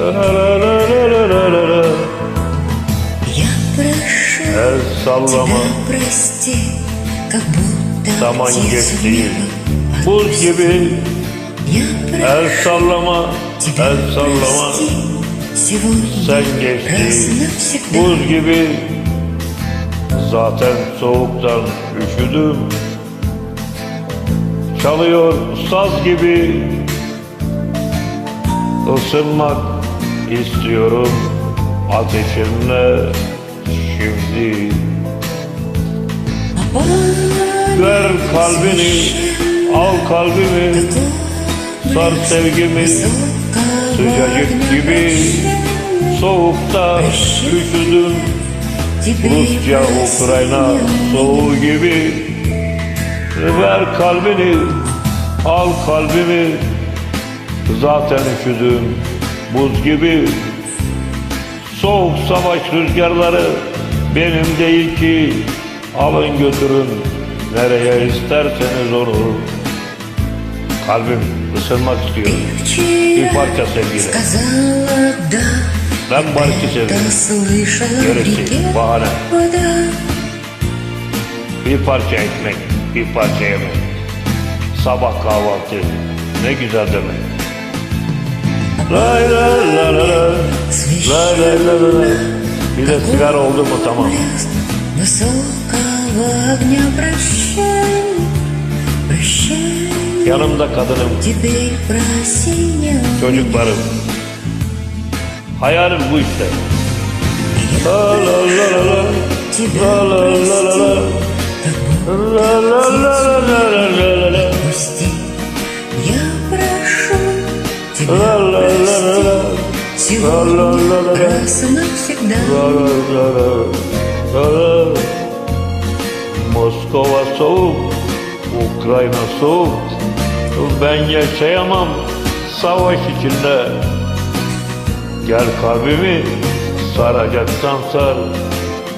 El sallama. Zaman geçti Buz gibi. El sallama. El sallama. Sen geçti Buz gibi. Zaten soğuktan üşüdüm. Çalıyor saz gibi. Isınmak istiyorum ateşinle şimdi. Ver kalbini, al kalbimi Sar sevgimi sıcacık gibi Soğukta üşüdüm. Rusya, Ukrayna soğuğu gibi. Ver kalbini, al kalbimi Zaten üşüdüm buz gibi Soğuk savaş rüzgarları benim değil ki. Alın götürün nereye isterseniz olur Kalbim ısınmak istiyor. Bir parça sevgiyle. Ben barışı seviyorum Gerisi bahane. Bir parça ekmek, bir parça yemek. Sabah kahvaltı ne güzel demek. Lay lay lay lay lay lay lay lay Bir de sigara oldu mu tamam. Yanımda kadınım. Çocuklarım. Hayalim bu işte. La la la la la la la la la La la la la la la la la La La la la la сегодня la. раз и навсегда. La la la la la la. Moskova soğuk, Ukrayna soğuk. Ben yaşayamam savaş içinde. Gel kalbimi saracaksan sar.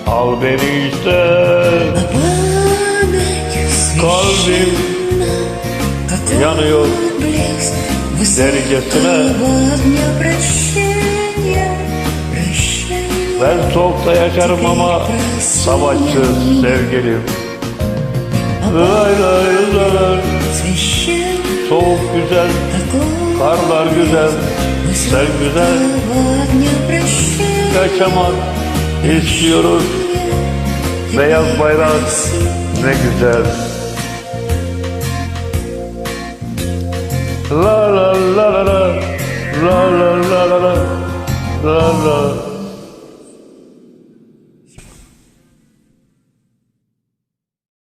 Al beni işte. Память Kalbim Какой yanıyor блеск ben soğukta yaşarım ama savaşçı sevgilim. Lay lay lay. Soğuk güzel, karlar güzel, sen güzel Yaşamak istiyoruz. Beyaz bayrak ne güzel. La la la la. La la la la la. La la.